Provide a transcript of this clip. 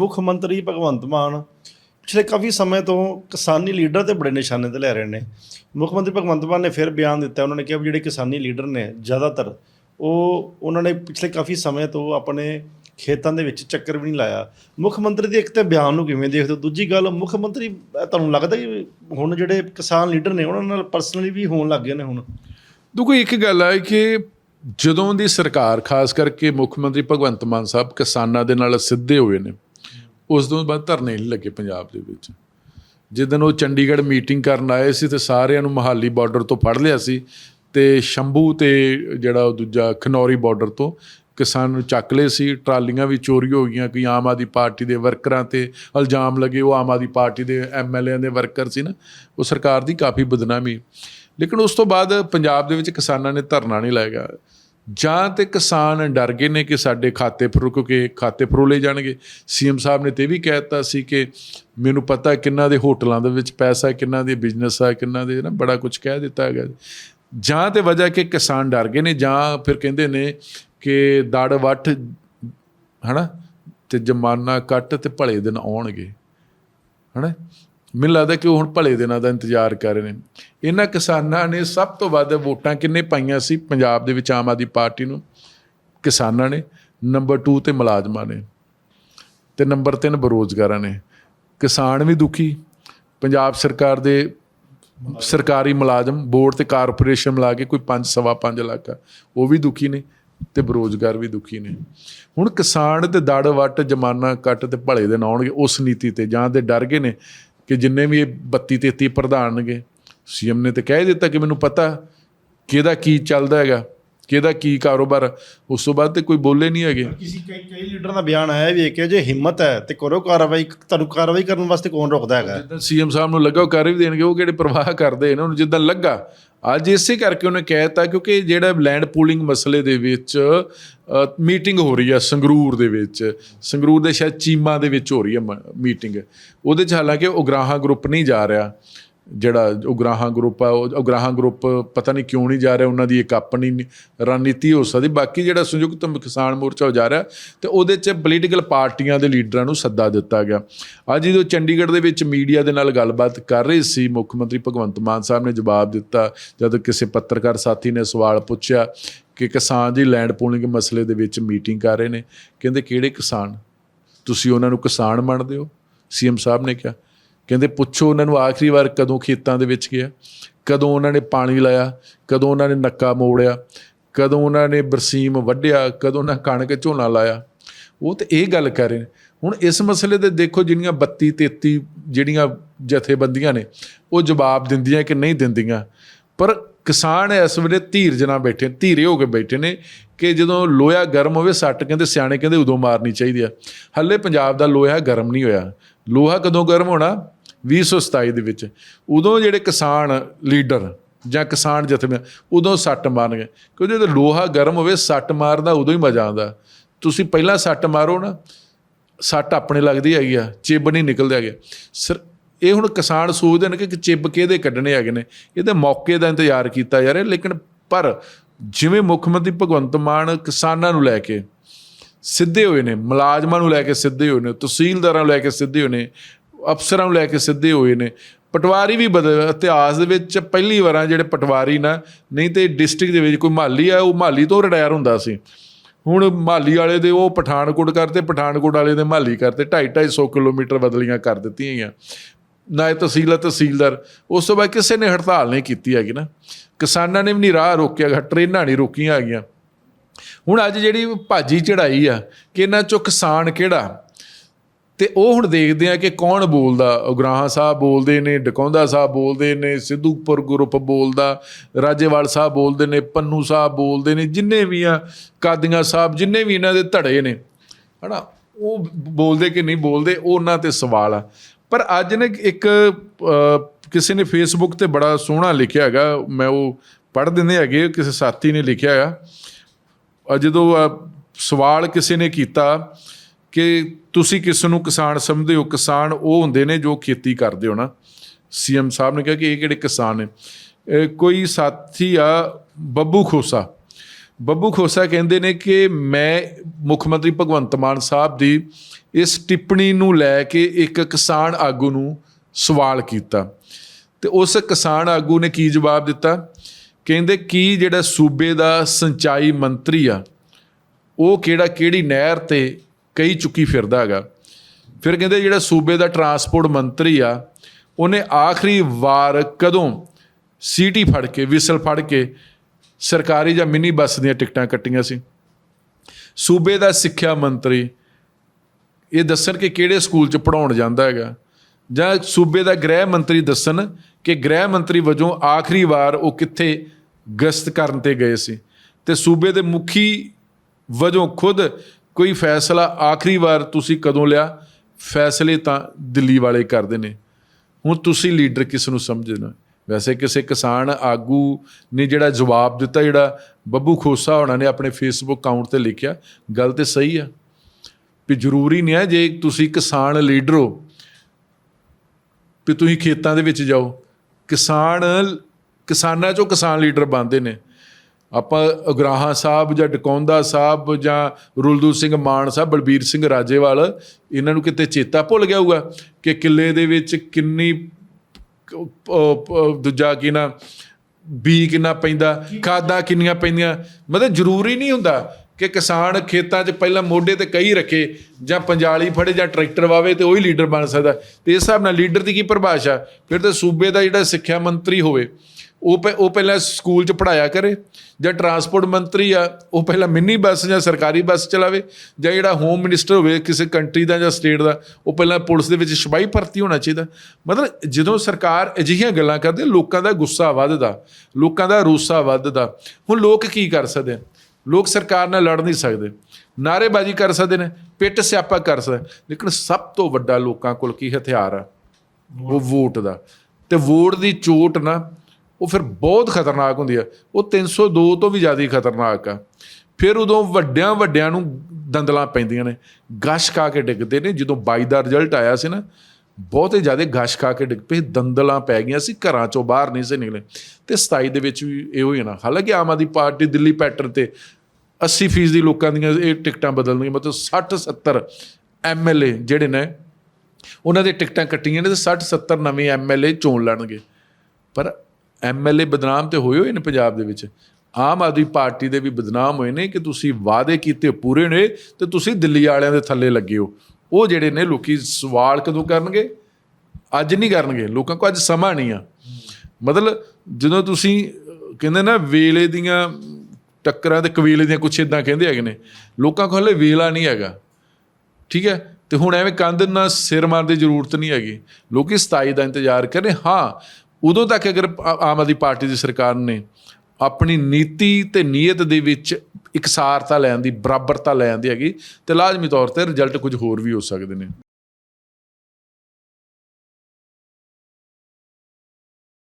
ਮੁੱਖ ਮੰਤਰੀ ਭਗਵੰਤ ਮਾਨ ਪਿਛਲੇ ਕਾਫੀ ਸਮੇਂ ਤੋਂ ਕਿਸਾਨੀ ਲੀਡਰ ਤੇ ਬੜੇ ਨਿਸ਼ਾਨੇ ਤੇ ਲੈ ਰਹੇ ਨੇ। ਮੁੱਖ ਮੰਤਰੀ ਭਗਵੰਤ ਮਾਨ ਨੇ ਫਿਰ ਬਿਆਨ ਦਿੱਤਾ, ਉਹਨਾਂ ਨੇ ਕਿਹਾ ਵੀ ਜਿਹੜੇ ਕਿਸਾਨੀ ਲੀਡਰ ਨੇ ਜ਼ਿਆਦਾਤਰ, ਉਹ, ਉਹਨਾਂ ਨੇ ਪਿਛਲੇ ਕਾਫੀ ਸਮੇਂ ਤੋਂ ਆਪਣੇ ਖੇਤਾਂ ਦੇ ਵਿੱਚ ਚੱਕਰ ਵੀ ਨਹੀਂ ਲਾਇਆ। ਮੁੱਖ ਮੰਤਰੀ ਦੇ ਇੱਕ ਤੇ ਬਿਆਨ ਨੂੰ ਕਿਵੇਂ ਦੇਖਦੇ ਹੋ? ਦੂਜੀ ਗੱਲ, ਮੁੱਖ ਮੰਤਰੀ ਤੁਹਾਨੂੰ ਲੱਗਦਾ ਕਿ ਹੁਣ ਜਿਹੜੇ ਕਿਸਾਨ ਲੀਡਰ ਨੇ, ਉਹਨਾਂ ਨਾਲ ਪਰਸਨਲੀ ਵੀ ਹੋਣ ਲੱਗ ਗਏ ਨੇ ਹੁਣ? ਦੇਖੋ, ਇੱਕ ਗੱਲ ਹੈ ਕਿ ਜਦੋਂ ਦੀ ਸਰਕਾਰ, ਖਾਸ ਕਰਕੇ ਮੁੱਖ ਮੰਤਰੀ ਭਗਵੰਤ ਮਾਨ ਸਾਹਿਬ ਕਿਸਾਨਾਂ ਦੇ ਨਾਲ ਸਿੱਧੇ ਹੋਏ ਨੇ ਉਸ ਤੋਂ ਬਾਅਦ ਧਰਨੇ ਨਹੀਂ ਲੱਗੇ ਪੰਜਾਬ ਦੇ ਵਿੱਚ। ਜਿੱਦਨ ਉਹ ਚੰਡੀਗੜ੍ਹ ਮੀਟਿੰਗ ਕਰਨ ਆਏ ਸੀ ਤੇ ਸਾਰਿਆਂ ਨੂੰ ਮਹਾਲੀ ਬਾਰਡਰ ਤੋਂ ਫੜ ਲਿਆ ਸੀ ਤੇ ਸ਼ੰਭੂ ਤੇ ਜਿਹੜਾ ਉਹ ਦੂਜਾ ਖਨੌਰੀ ਬਾਰਡਰ ਤੋਂ ਕਿਸਾਨ ਨੂੰ ਚੱਕ ਲਏ ਸੀ। ਟਰਾਲੀਆਂ ਵੀ ਚੋਰੀ ਹੋ ਗਈਆਂ ਕਿ ਆਮ ਆਦੀ ਪਾਰਟੀ ਦੇ ਵਰਕਰਾਂ ਤੇ ਇਲਜ਼ਾਮ ਲੱਗੇ, ਉਹ ਆਮ ਆਦੀ ਪਾਰਟੀ ਦੇ ਐਮਐਲਏ ਦੇ ਵਰਕਰ ਸੀ ਨਾ, ਉਹ ਸਰਕਾਰ ਦੀ ਕਾਫੀ ਬਦਨਾਮੀ। ਲੇਕਿਨ ਉਸ ਤੋਂ ਬਾਅਦ ਪੰਜਾਬ ਦੇ ਵਿੱਚ ਕਿਸਾਨਾਂ ਨੇ ਧਰਨਾ ਨਹੀਂ ਲਾਇਆ। ਜਾਂ ਤੇ ਕਿਸਾਨ ਡਰ ਗਏ ਨੇ ਕਿ ਸਾਡੇ ਖਾਤੇ ਫਰੁਕ ਕੇ ਖਾਤੇ ਫਰੋਲੇ ਜਾਣਗੇ। ਸੀਐਮ ਸਾਹਿਬ ਨੇ ਤੇ ਇਹ ਵੀ ਕਹਿ ਦਿੱਤਾ ਸੀ ਕਿ ਮੈਨੂੰ ਪਤਾ ਕਿੰਨਾ ਦੇ ਹੋਟਲਾਂ ਦੇ ਵਿੱਚ ਪੈਸਾ ਕਿੰਨਾ ਦੇ ਬਿਜ਼ਨਸ ਹੈ, ਕਿੰਨਾ ਦੇ ਨਾ ਬੜਾ ਕੁਝ ਕਹਿ ਦਿੱਤਾ ਹੈਗਾ। ਜਾਂ ਤੇ ਵਜ੍ਹਾ ਕਿ ਕਿਸਾਨ ਡਰ ਗਏ ਨੇ ਜਾਂ ਫਿਰ ਕਹਿੰਦੇ ਨੇ ਕਿ ਦੜ ਵੱਠ ਹਨਾ, ਤੇ ਜਮਾਨਾ ਕੱਟ ਤੇ ਭਲੇ ਦਿਨ ਆਉਣਗੇ। ਹਨਾ? ਮੈਨੂੰ ਲੱਗਦਾ ਕਿ ਉਹ ਹੁਣ ਭਲੇ ਦਿਨਾਂ ਦਾ ਇੰਤਜ਼ਾਰ ਕਰ ਰਹੇ ਨੇ। ਇਹਨਾਂ ਕਿਸਾਨਾਂ ਨੇ ਸਭ ਤੋਂ ਵੱਧ ਵੋਟਾਂ ਕਿੰਨੇ ਪਾਈਆਂ ਸੀ ਪੰਜਾਬ ਦੇ ਵਿੱਚ ਆਮ ਆਦਮੀ ਪਾਰਟੀ ਨੂੰ? ਕਿਸਾਨਾਂ ਨੇ। ਨੰਬਰ 2 ਤੇ ਮੁਲਾਜ਼ਮਾਂ ਨੇ। ਤੇ ਨੰਬਰ 3 ਬੇਰੋਜ਼ਗਾਰਾਂ ਨੇ। ਕਿਸਾਨ ਵੀ ਦੁਖੀ। ਪੰਜਾਬ ਸਰਕਾਰ ਦੇ ਸਰਕਾਰੀ ਮੁਲਾਜ਼ਮ, ਬੋਰਡ ਤੇ ਕਾਰਪੋਰੇਸ਼ਨ ਮਿਲਾ ਕੇ ਕੋਈ 5 ਸਵਾ 5 ਲੱਖ ਉਹ ਵੀ ਦੁਖੀ ਨੇ ਤੇ ਬੇਰੋਜ਼ਗਾਰ ਵੀ ਦੁਖੀ ਨੇ। ਹੁਣ ਕਿਸਾਨ ਤੇ ਦੜ ਵੱਟ, ਜਮਾਨਾ ਕੱਟ ਤੇ ਭਲੇ ਦਿਨ ਆਉਣਗੇ ਉਸ ਨੀਤੀ ਤੇ। ਜਾਂ ਤੇ ਡਰ ਗਏ ਨੇ ਕਿ ਜਿੰਨੇ ਵੀ ਇਹ 32 33 ਪ੍ਰਧਾਨ ਨੇਗੇ, ਸੀਐਮ ਨੇ ਤਾਂ ਕਹਿ ਦਿੱਤਾ ਕਿ ਮੈਨੂੰ ਪਤਾ ਕਿਹਦਾ ਕੀ ਚੱਲਦਾ ਹੈਗਾ। ਕਿਹਦਾ ਕੀ ਕਾਰੋਬਾਰ ਆ। ਉਸ ਤੋਂ ਬਾਅਦ ਤੇ ਕੋਈ ਬੋਲੇ ਨਹੀਂ ਹੈਗੇ। ਕਿਸੇ ਕਈ ਕਈ ਲੀਡਰਾਂ ਦਾ ਬਿਆਨ ਆਇਆ ਵੀ ਕਿ ਜੇ ਹਿੰਮਤ ਹੈ ਤੇ ਕਰੋ ਕਾਰਵਾਈ ਤੁਹਾਨੂੰ ਕਾਰਵਾਈ ਕਰਨ ਵਾਸਤੇ ਕੌਣ ਰੋਕਦਾ ਹੈਗਾ? ਜਿੱਦਾਂ ਸੀਐਮ ਸਾਹਿਬ ਨੂੰ ਲੱਗਾ ਉਹ ਕਰ ਵੀ ਦੇਣਗੇ ਉਹ ਕਿਹੜੇ ਪ੍ਰਵਾਹ ਕਰਦੇ ਇਹਨਾਂ ਨੂੰ ਜਿੱਦਾਂ ਲੱਗਾ। ਅੱਜ ਇਸੇ ਕਰਕੇ ਉਹਨੇ ਕਹਿਤਾ ਕਿਉਂਕਿ ਜਿਹੜਾ ਲੈਂਡ ਪੂਲਿੰਗ ਮਸਲੇ ਦੇ ਵਿੱਚ ਮੀਟਿੰਗ ਹੋ ਰਹੀ ਹੈ ਸੰਗਰੂਰ ਦੇ ਵਿੱਚ। ਸੰਗਰੂਰ ਦੇ ਸ਼ਾਇਦ ਚੀਮਾ ਦੇ ਵਿੱਚ ਹੋ ਰਹੀ ਹੈ ਮੀਟਿੰਗ ਉਹਦੇ ਚ ਹਾਲਾਂਕਿ ਉਗਰਾਹਾਂ ਗਰੁੱਪ ਨਹੀਂ ਜਾ ਰਿਹਾ। ਜਿਹੜਾ ਉਗਰਾਹਾਂ ਗਰੁੱਪ ਆ, ਉਹ ਉਗਰਾਹਾਂ ਗਰੁੱਪ ਪਤਾ ਨਹੀਂ ਕਿਉਂ ਨਹੀਂ ਜਾ ਰਿਹਾ, ਉਹਨਾਂ ਦੀ ਇੱਕ ਆਪਣੀ ਰਣਨੀਤੀ ਹੋ ਸਕਦੀ। ਬਾਕੀ ਜਿਹੜਾ ਸੰਯੁਕਤ ਕਿਸਾਨ ਮੋਰਚਾ ਉਹ ਜਾ ਰਿਹਾ, ਤੇ ਉਹਦੇ 'ਚ ਪੋਲੀਟੀਕਲ ਪਾਰਟੀਆਂ ਦੇ ਲੀਡਰਾਂ ਨੂੰ ਸੱਦਾ ਦਿੱਤਾ ਗਿਆ। ਅੱਜ ਜਦੋਂ ਚੰਡੀਗੜ੍ਹ ਦੇ ਵਿੱਚ ਮੀਡੀਆ ਦੇ ਨਾਲ ਗੱਲਬਾਤ ਕਰ ਰਹੇ ਸੀ, ਮੁੱਖ ਮੰਤਰੀ ਭਗਵੰਤ ਮਾਨ ਸਾਹਿਬ ਨੇ ਜਵਾਬ ਦਿੱਤਾ, ਜਦ ਕਿਸੇ ਪੱਤਰਕਾਰ ਸਾਥੀ ਨੇ ਸਵਾਲ ਪੁੱਛਿਆ ਕਿ ਕਿਸਾਨ ਦੀ ਲੈਂਡ ਪੂਲਿੰਗ ਮਸਲੇ ਦੇ ਵਿੱਚ ਮੀਟਿੰਗ ਕਰ ਰਹੇ ਨੇ, ਕਹਿੰਦੇ ਕਿਹੜੇ ਕਿਸਾਨ? ਤੁਸੀਂ ਉਹਨਾਂ ਨੂੰ ਕਿਸਾਨ ਮੰਨਦੇ ਹੋ? ਸੀਐਮ ਸਾਹਿਬ ਨੇ ਕਿਹਾ ਕਹਿੰਦੇ ਪੁੱਛੋ ਉਹਨਾਂ ਨੂੰ ਆਖਰੀ ਵਾਰ ਕਦੋਂ ਖੇਤਾਂ ਦੇ ਵਿੱਚ ਗਿਆ, ਕਦੋਂ ਉਹਨਾਂ ਨੇ ਪਾਣੀ ਲਾਇਆ, ਕਦੋਂ ਉਹਨਾਂ ਨੇ ਨੱਕਾ ਮੋੜਿਆ, ਕਦੋਂ ਉਹਨਾਂ ਨੇ ਬਰਸੀਮ ਵੱਢਿਆ, ਕਦੋਂ ਉਹਨਾਂ ਕਣਕ ਝੋਨਾ ਲਾਇਆ। ਉਹ ਤੇ ਇਹ ਗੱਲ ਕਰ ਰਹੇ ਨੇ। ਹੁਣ ਇਸ ਮਸਲੇ ਤੇ ਦੇਖੋ ਜਿਹੜੀਆਂ 32 33 ਜਿਹੜੀਆਂ ਜਥੇਬੰਦੀਆਂ ਨੇ, ਉਹ ਜਵਾਬ ਦਿੰਦੀਆਂ ਕਿ ਨਹੀਂ ਦਿੰਦੀਆਂ। ਪਰ ਕਿਸਾਨ ਇਸ ਵੇਲੇ ਧੀਰਜ ਨਾਲ ਬੈਠੇ ਧੀਰੇ ਹੋ ਕੇ ਬੈਠੇ ਨੇ ਕਿ ਜਦੋਂ ਲੋਹਾ ਗਰਮ ਹੋਵੇ ਸੱਟ ਕਹਿੰਦੇ ਸਿਆਣੇ ਕਹਿੰਦੇ ਉਦੋਂ ਮਾਰਨੀ ਚਾਹੀਦੀ ਆ। ਹੱਲੇ ਪੰਜਾਬ ਦਾ ਲੋਹਾ ਗਰਮ ਨਹੀਂ ਹੋਇਆ। ਲੋਹਾ ਕਦੋਂ ਗਰਮ ਹੋਣਾ? 2027 ਦੇ ਵਿੱਚ, ਉਦੋਂ ਜਿਹੜੇ ਕਿਸਾਨ ਲੀਡਰ ਜਾਂ ਕਿਸਾਨ ਜਥੇਬੰਦੀਆਂ ਉਦੋਂ ਸੱਟ ਮਾਰਨਗੇ। ਕਿਉਂਕਿ ਜਦੋਂ ਲੋਹਾ ਗਰਮ ਹੋਵੇ, ਸੱਟ ਮਾਰਦਾ ਉਦੋਂ ਹੀ ਮਜ਼ਾ ਆਉਂਦਾ। ਤੁਸੀਂ ਪਹਿਲਾਂ ਸੱਟ ਮਾਰੋ ਨਾ, ਸੱਟ ਆਪਣੇ ਲੱਗਦੀ ਹੈਗੀ ਆ, ਚਿੱਬ ਨਹੀਂ ਨਿਕਲਦਾ ਹੈਗਾ। ਸਰ, ਇਹ ਹੁਣ ਕਿਸਾਨ ਸੋਚਦੇ ਨੇ ਕਿ ਚਿੱਬ ਕਿਹਦੇ ਕੱਢਣੇ ਹੈਗੇ ਨੇ। ਇਹਦੇ ਮੌਕੇ ਦਾ ਇੰਤਜ਼ਾਰ ਕੀਤਾ ਜਾ ਰਿਹਾ, ਲੇਕਿਨ ਪਰ ਜਿਵੇਂ ਮੁੱਖ ਮੰਤਰੀ ਭਗਵੰਤ ਮਾਨ ਕਿਸਾਨਾਂ ਨੂੰ ਲੈ ਕੇ ਸਿੱਧੇ ਹੋਏ ਨੇ, ਮੁਲਾਜ਼ਮਾਂ ਨੂੰ ਲੈ ਕੇ ਸਿੱਧੇ ਹੋਏ ਨੇ, ਤਹਿਸੀਲਦਾਰਾਂ ਨੂੰ ਲੈ ਕੇ ਸਿੱਧੇ ਹੋਏ ਨੇ ਅਫਸਰਾਂ ਨੂੰ ਲੈ ਕੇ ਸਿੱਧੇ ਹੋਏ ਨੇ। ਪਟਵਾਰੀ ਵੀ ਬਦਲ, ਇਤਿਹਾਸ ਦੇ ਵਿੱਚ ਪਹਿਲੀ ਵਾਰਾਂ ਜਿਹੜੇ ਪਟਵਾਰੀ ਨਾ, ਨਹੀਂ ਤੇ ਡਿਸਟ੍ਰਿਕਟ ਦੇ ਵਿੱਚ ਕੋਈ ਮਾਲੀ ਆ, ਉਹ ਮਾਲੀ ਤੋਂ ਰਿਟਾਇਰ ਹੁੰਦਾ ਸੀ। ਹੁਣ ਮਾਲੀ ਵਾਲੇ ਦੇ ਉਹ ਪਠਾਨਕੋਟ ਕਰਤੇ, ਪਠਾਨਕੋਟ ਵਾਲੇ ਦੇ ਮਾਲੀ ਕਰਤੇ 2.5 250 ਕਿਲੋਮੀਟਰ ਬਦਲੀਆਂ ਕਰ ਦਿੱਤੀਆਂ ਗਈਆਂ। ਨਾ ਇਹ ਤਹਿਸੀਲ ਤਹਿਸੀਲਦਾਰ, ਉਸ ਤੋਂ ਬਾਅਦ ਕਿਸੇ ਨੇ ਹੜਤਾਲ ਨਹੀਂ ਕੀਤੀ ਹੈਗੀ ਨਾ। ਕਿਸਾਨਾਂ ਨੇ ਵੀ ਨਹੀਂ ਰਾਹ ਰੋਕਿਆ ਗਾ ਟ੍ਰੇਨਾਂ ਨਹੀਂ ਰੋਕੀਆਂ ਹੈਗੀਆਂ। ਹੁਣ ਅੱਜ ਜਿਹੜੀ ਭਾਜੀ ਚੜਾਈ ਆ, ਕਿ ਇਹਨਾਂ ਚੋਂ ਕਿਸਾਨ ਕਿਹੜਾ? ਤੇ ਉਹ ਹੁਣ ਦੇਖਦੇ ਆ ਕਿ ਕੌਣ ਬੋਲਦਾ। ਉਗਰਾਹਾਂ ਸਾਹਿਬ ਬੋਲਦੇ ਨੇ, ਡਕੌਂਦਾ ਸਾਹਿਬ ਬੋਲਦੇ ਨੇ, ਸਿੱਧੂਪੁਰ ਗਰੁੱਪ ਬੋਲਦਾ, ਰਾਜੇਵਾਲ ਸਾਹਿਬ ਬੋਲਦੇ ਨੇ, ਪੰਨੂ ਸਾਹਿਬ ਬੋਲਦੇ ਨੇ, ਜਿੰਨੇ ਵੀ ਆ ਕਾਦੀਆਂ ਸਾਹਿਬ, ਜਿੰਨੇ ਵੀ ਇਹਨਾਂ ਦੇ ਧੜੇ ਨੇ, ਹਨਾ? ਉਹ ਬੋਲਦੇ ਕਿ ਨਹੀਂ ਬੋਲਦੇ, ਉਹ ਉਹਨਾਂ ਤੇ ਸਵਾਲ ਆ। ਪਰ ਅੱਜ ਨੇ ਇੱਕ ਕਿਸੇ ਨੇ ਫੇਸਬੁੱਕ ਤੇ ਬੜਾ ਸੋਹਣਾ ਲਿਖਿਆ ਹੈਗਾ, ਮੈਂ ਉਹ ਪੜ੍ਹ ਦਿੰਦੇ ਹੈਗੇ, ਕਿਸੇ ਸਾਥੀ ਨੇ ਲਿਖਿਆ ਹੈਗਾ ਆ ਜਦੋਂ ਸਵਾਲ ਕਿਸੇ ਨੇ ਕੀਤਾ ਕਿ ਤੁਸੀਂ ਕਿਸ ਨੂੰ ਕਿਸਾਨ ਸਮਝਦੇ ਹੋ? ਕਿਸਾਨ ਉਹ ਹੁੰਦੇ ਨੇ ਜੋ ਖੇਤੀ ਕਰਦੇ ਹੋ ਨਾ। ਸੀਐਮ ਸਾਹਿਬ ਨੇ ਕਿਹਾ ਕਿ ਇਹ ਕਿਹੜੇ ਕਿਸਾਨ ਨੇ? ਕੋਈ ਸਾਥੀ ਆ, ਬੱਬੂ ਖੋਸਾ। ਬੱਬੂ ਖੋਸਾ ਕਹਿੰਦੇ ਨੇ ਕਿ ਮੈਂ ਮੁੱਖ ਮੰਤਰੀ ਭਗਵੰਤ ਮਾਨ ਸਾਹਿਬ ਦੀ ਇਸ ਟਿੱਪਣੀ ਨੂੰ ਲੈ ਕੇ ਇੱਕ ਕਿਸਾਨ ਆਗੂ ਨੂੰ ਸਵਾਲ ਕੀਤਾ। ਤੇ ਉਸ ਕਿਸਾਨ ਆਗੂ ਨੇ ਕੀ ਜਵਾਬ ਦਿੱਤਾ? ਕਹਿੰਦੇ, ਕੀ ਜਿਹੜਾ ਸੂਬੇ ਦਾ ਸਿੰਚਾਈ ਮੰਤਰੀ ਆ, ਉਹ ਕਿਹੜਾ ਕਿਹੜੀ ਨਹਿਰ ਤੇ ਕਈ ਚੁੱਕੀ ਫਿਰਦਾ ਹੈਗਾ। ਫਿਰ ਕਹਿੰਦੇ ਜਿਹੜਾ ਸੂਬੇ ਦਾ ਟਰਾਂਸਪੋਰਟ ਮੰਤਰੀ ਆ, ਉਹਨੇ ਆਖਰੀ ਵਾਰ ਕਦੋਂ ਸੀਟੀ ਫੜ ਕੇ, ਵਿਸਲ ਫੜ ਕੇ ਸਰਕਾਰੀ ਜਾਂ ਮਿੰਨੀ ਬੱਸ ਦੀਆਂ ਟਿਕਟਾਂ ਕੱਟੀਆਂ ਸੀ? ਸੂਬੇ ਦਾ ਸਿੱਖਿਆ ਮੰਤਰੀ ਇਹ ਦੱਸਣ ਕਿ ਕਿਹੜੇ ਸਕੂਲ 'ਚ ਪੜਾਉਣ ਜਾਂਦਾ ਹੈਗਾ। ਜਾਂ ਸੂਬੇ ਦਾ ਗ੍ਰਹਿ ਮੰਤਰੀ ਦੱਸਣ ਕਿ ਗ੍ਰਹਿ ਮੰਤਰੀ ਵਜੋਂ ਆਖਰੀ ਵਾਰ ਉਹ ਕਿੱਥੇ ਗਸ਼ਤ ਕਰਨ ਤੇ ਗਏ ਸੀ। ਤੇ ਸੂਬੇ ਦੇ ਮੁਖੀ ਵਜੋਂ ਖੁਦ ਕੋਈ ਫੈਸਲਾ ਆਖਰੀ ਵਾਰ ਤੁਸੀਂ ਕਦੋਂ ਲਿਆ? ਫੈਸਲੇ ਤਾਂ ਦਿੱਲੀ ਵਾਲੇ ਕਰਦੇ ਨੇ। ਹੁਣ ਤੁਸੀਂ ਲੀਡਰ ਕਿਸ ਨੂੰ ਸਮਝਣਾ ਵੈਸੇ ਕਿਸੇ ਕਿਸਾਨ ਆਗੂ ਨੇ ਜਿਹੜਾ ਜਵਾਬ ਦਿੱਤਾ, ਜਿਹੜਾ ਬੱਬੂ ਖੋਸਾ ਹੋਣਾ ਨੇ ਆਪਣੇ ਫੇਸਬੁੱਕ ਅਕਾਊਂਟ ਤੇ ਲਿਖਿਆ, ਗੱਲ ਤੇ ਸਹੀ ਆ। ਵੀ ਜ਼ਰੂਰੀ ਨਹੀਂ ਹੈ ਜੇ ਤੁਸੀਂ ਕਿਸਾਨ ਲੀਡਰ ਹੋ, ਵੀ ਤੁਸੀਂ ਖੇਤਾਂ ਦੇ ਵਿੱਚ ਜਾਓ। ਕਿਸਾਨ, ਕਿਸਾਨਾਂ ਚੋਂ ਕਿਸਾਨ ਲੀਡਰ ਬਣਦੇ ਨੇ। ਆਪਾਂ ਅਗਰਾਹਾਂ ਸਾਹਿਬ ਜਾਂ ਡਕੌਂਦਾ ਸਾਹਿਬ ਜਾਂ ਰੁਲਦੂ ਸਿੰਘ ਮਾਨ ਸਾਹਿਬ, ਬਲਬੀਰ ਸਿੰਘ ਰਾਜੇਵਾਲ, ਇਹਨਾਂ ਨੂੰ ਕਿਤੇ ਚੇਤਾ ਭੁੱਲ ਗਿਆ ਹੋਊਗਾ ਕਿ ਕਿੱਲੇ ਦੇ ਵਿੱਚ ਕਿੰਨੀ ਦੂਜਾ ਕੀ ਨਾ ਬੀ ਕਿੰਨਾ ਪੈਂਦਾ, ਖਾਦਾਂ ਕਿੰਨੀਆਂ ਪੈਂਦੀਆਂ। ਮਤਲਬ ਜ਼ਰੂਰੀ ਨਹੀਂ ਹੁੰਦਾ ਕਿ ਕਿਸਾਨ ਖੇਤਾਂ 'ਚ ਪਹਿਲਾਂ ਮੋਢੇ ਤੇ ਕਈ ਰੱਖੇ ਜਾਂ ਪੰਜਾਲੀ ਫੜੇ ਜਾਂ ਟਰੈਕਟਰ ਵਾਵੇ ਤੇ ਉਹੀ ਲੀਡਰ ਬਣ ਸਕਦਾ। ਤੇ ਇਸ ਹਿਸਾਬ ਨਾਲ ਲੀਡਰ ਦੀ ਕੀ ਪਰਿਭਾਸ਼ਾ? ਫਿਰ ਤਾਂ ਸੂਬੇ ਦਾ ਜਿਹੜਾ ਸਿੱਖਿਆ ਮੰਤਰੀ ਹੋਵੇ ਉਹ ਪਹਿ- ਉਹ ਪਹਿਲਾਂ ਸਕੂਲ 'ਚ ਪੜਾਇਆ ਕਰੇ, ਜਾਂ ਟਰਾਂਸਪੋਰਟ ਮੰਤਰੀ ਆ, ਉਹ ਪਹਿਲਾਂ ਮਿੰਨੀ ਬੱਸ ਜਾਂ ਸਰਕਾਰੀ ਬੱਸ ਚਲਾਵੇ, ਜਾਂ ਜਿਹੜਾ ਹੋਮ ਮਿਨਿਸਟਰ ਹੋਵੇ, ਕਿਸੇ ਕੰਟਰੀ ਦਾ ਜਾਂ ਸਟੇਟ ਦਾ, ਉਹ ਪਹਿਲਾਂ ਪੁਲਿਸ ਦੇ ਵਿੱਚ ਸਿਪਾਹੀ ਭਰਤੀ ਹੋਣਾ ਚਾਹੀਦਾ। ਮਤਲਬ ਜਦੋਂ ਸਰਕਾਰ ਅਜਿਹੀਆਂ ਗੱਲਾਂ ਕਰਦੀ, ਲੋਕਾਂ ਦਾ ਗੁੱਸਾ ਵੱਧਦਾ, ਲੋਕਾਂ ਦਾ ਰੋਸਾ ਵੱਧਦਾ, ਹੁਣ ਲੋਕ ਕੀ ਕਰ ਸਕਦੇ ਆ? ਲੋਕ ਸਰਕਾਰ ਨਾਲ ਲੜ ਨਹੀਂ ਸਕਦੇ। ਨਾਅਰੇਬਾਜ਼ੀ ਕਰ ਸਕਦੇ ਨੇ ਪਿੱਟ ਸਿਆਪਾ ਕਰ ਸਕਦੇ ਲੇਕਿਨ ਸਭ ਤੋਂ ਵੱਡਾ ਲੋਕਾਂ ਕੋਲ ਕੀ ਹਥਿਆਰ ਆ? ਉਹ ਵੋਟ ਦਾ। ਤੇ ਵੋਟ ਦੀ ਚੋਟ ਨਾ ਉਹ ਫਿਰ ਬਹੁਤ ਖਤਰਨਾਕ ਹੁੰਦੀ ਆ ਉਹ 302 ਤੋਂ ਵੀ ਜ਼ਿਆਦਾ ਖਤਰਨਾਕ ਆ। ਫਿਰ ਉਦੋਂ ਵੱਡਿਆਂ ਵੱਡਿਆਂ ਨੂੰ ਦੰਦਲਾਂ ਪੈਂਦੀਆਂ ਨੇ। ਗਸ਼ ਖਾ ਕੇ ਡਿੱਗਦੇ ਨੇ। ਜਦੋਂ 22 ਦਾ ਰਿਜ਼ਲਟ ਆਇਆ ਸੀ ਨਾ, ਬਹੁਤੇ ਜ਼ਿਆਦਾ ਗਸ਼ ਖਾ ਕੇ ਡਿੱਗ ਪਏ। ਦੰਦਲਾਂ ਪੈ ਗਈਆਂ ਸੀ, ਘਰਾਂ ਚੋਂ ਬਾਹਰ ਨਹੀਂ ਸੀ ਨਿਕਲੇ। ਤੇ 27 ਦੇ ਵਿੱਚ ਵੀ ਇਹੋ ਹੀ ਨਾ। ਹਾਲਾਂਕਿ ਆਮ ਆਦਮੀ ਪਾਰਟੀ ਦਿੱਲੀ ਪੈਟਰਨ ਤੇ 80% ਦੀ ਲੋਕਾਂ ਦੀਆਂ ਇਹ ਟਿਕਟਾਂ ਬਦਲਣਗੀਆਂ। ਮਤਲਬ 60 70 ਐਮਐਲਏ ਜਿਹੜੇ ਨੇ, ਉਹਨਾਂ ਦੇ ਟਿਕਟਾਂ ਕੱਟੀਆਂ ਨੇ ਤੇ 60 70 ਨਵੇਂ ਐਮਐਲਏ ਚੋਣ ਲੜਨਗੇ। ਪਰ ਐਮਐਲਏ ਬਦਨਾਮ ਤੇ ਹੋਏ ਹੋਏ ਨੇ ਪੰਜਾਬ ਦੇ ਵਿੱਚ। ਆਮ ਆਦਮੀ ਪਾਰਟੀ ਦੇ ਵੀ ਬਦਨਾਮ ਹੋਏ ਨੇ ਕਿ ਤੁਸੀਂ ਵਾਅਦੇ ਕੀਤੇ ਪੂਰੇ ਨੇ ਤੇ ਤੁਸੀਂ ਦਿੱਲੀ ਵਾਲਿਆਂ ਦੇ ਥੱਲੇ ਲੱਗੇ ਹੋ। ਉਹ ਜਿਹੜੇ ਨੇ ਲੋਕੀ ਸਵਾਲ ਕਦੋਂ ਕਰਨਗੇ? ਅੱਜ ਨਹੀਂ ਕਰਨਗੇ। ਲੋਕਾਂ ਕੋਲ ਅੱਜ ਸਮਾਂ ਨਹੀਂ ਆ। ਮਤਲਬ ਜਦੋਂ ਤੁਸੀਂ, ਕਹਿੰਦੇ ਨਾ, ਵੇਲੇ ਦੀਆਂ ਟੱਕਰਾਂ ਤੇ ਕਬੀਲੇ ਦੀਆਂ ਕੁਛ ਇਦਾਂ ਕਹਿੰਦੇ ਹੈਗੇ ਨੇ, ਲੋਕਾਂ ਕੋਲ ਹਲੇ ਵੇਲਾ ਨਹੀਂ ਹੈਗਾ। ਠੀਕ ਹੈ? ਤੇ ਹੁਣ ਐਵੇਂ ਕੰਧ ਨਾਲ ਸਿਰ ਮਾਰਨ ਦੀ ਜ਼ਰੂਰਤ ਨਹੀਂ ਹੈਗੀ। ਲੋਕੀ 27 ਦਾ ਇੰਤਜ਼ਾਰ ਕਰ ਰਹੇ, ਹਾਂ ਉਦੋਂ ਤੱਕ ਅਗਰ ਆਮ ਆਦਮੀ ਪਾਰਟੀ ਦੀ ਸਰਕਾਰ ਨੇ ਆਪਣੀ ਨੀਤੀ ਤੇ ਨੀਅਤ ਦੇ ਵਿੱਚ ਇਕਸਾਰਤਾ ਲੈਣ ਦੀ, ਬਰਾਬਰਤਾ ਲੈਣ ਦੀ ਹੈਗੀ, ਤੇ ਲਾਜ਼ਮੀ ਤੌਰ ਤੇ ਰਿਜ਼ਲਟ ਕੁਝ ਹੋਰ ਵੀ ਹੋ ਸਕਦੇ ਨੇ।